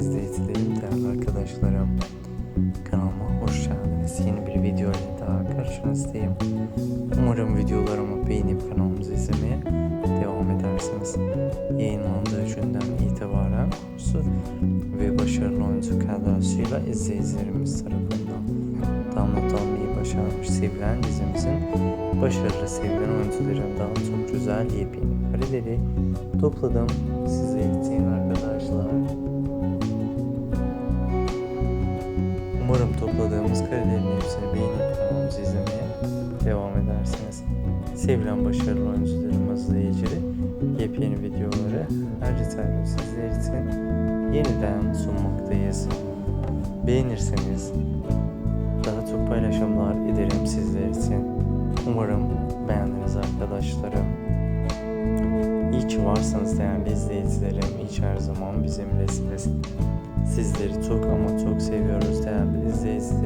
izleyicilerim, değerli arkadaşlarım. Kanalıma hoş geldiniz. Yeni bir video ile daha karşınızdayım. Umarım videolarımı beğenip kanalımızı izlemeye devam edersiniz. Yayınlandığı günden itibaren kursu ve başarılı oyuncu kadrosuyla izleyicilerimiz tarafından damlat almayı başarmış sevilen dizimizin başarılı sevilen oyuncularından çok güzel yepyeni kareleri topladım. Size ihtiyar Umarım topladığımız karelerin hepsini beğenip kanalımızı izlemeye devam edersiniz. Sevilen başarılı oyuncularımızla ilgili yepyeni videoları her detaylı sizler için yeniden sunmaktayız. Beğenirseniz daha çok paylaşımlar ederim sizler için. Umarım beğendiniz arkadaşlarım ki varsanız değerli izleyicilerim hiç her zaman bizimlesiniz. Sizleri çok ama çok seviyoruz değerli izleyicilerim.